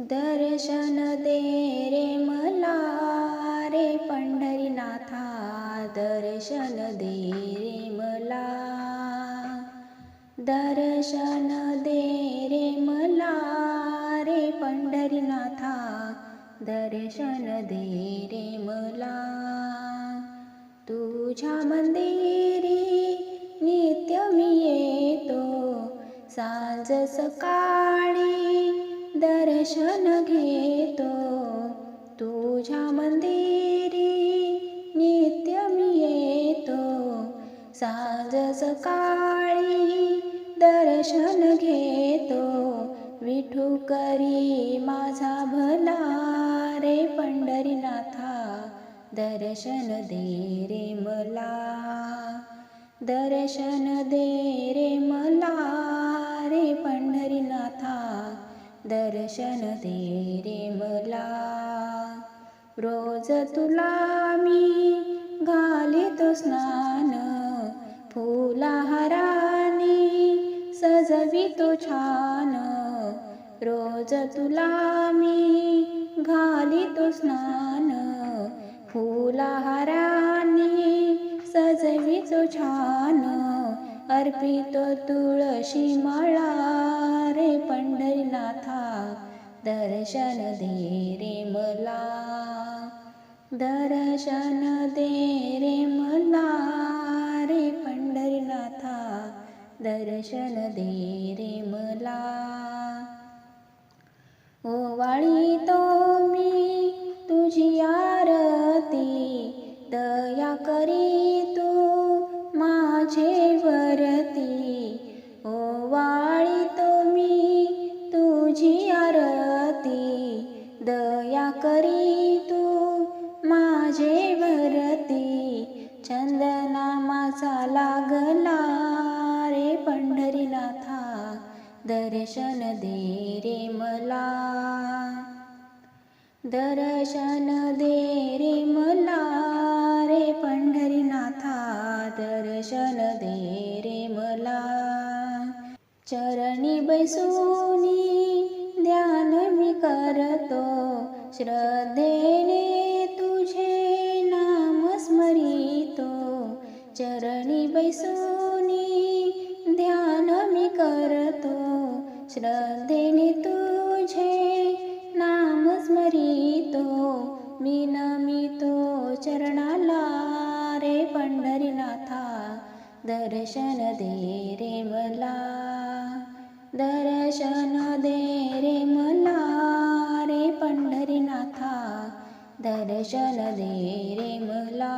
दर्शन दे रे मला रे पंढरीनाथा दर्शन दे रे मला. दर्शन दे रे मला रे पंढरीनाथा दर्शन दे रे मला. तुझ्या मंदिरी नित्य मी येतो सांज सकाळी दर्शन घेतो तुझ्या मंदिरी मी येतो। सांज सकाळी दर्शन घेतो विठू करी माझा भला रे पंढरीनाथा। दर्शन दे रे मला। दर्शन दे रे मला रे पंढरीनाथा दर्शन दे रे मला. रोज तुला मी घालितो स्नान फुलाहाराने सजवितो छान. रोज तुला मी घालितो स्नान फुलाहाराने सजवितो छान. अर्पितो तुळशी माळा रे दर्शन दे रे मला. दर्शन दे रे मला रे पंढरीनाथा. दर्शन दे रे मला. ओवाळी तो मी तुझी आरती. दया करी दर्शन दे रे मला। दर्शन दे रे मला रे पंढरीनाथा। दर्शन दे रे मला। चरणी बैसूनी ध्यान मी करतो। श्रद्धेने तुझे नाम स्मरितो। चरणी बैसूनी श्रद्धेने तुझे नाम स्मरितो मी नमितो चरणाला रे पंढरीनाथा दर्शन दे रे मला दर्शन दे रे मला रे पंढरीनाथा दर्शन दे रे मला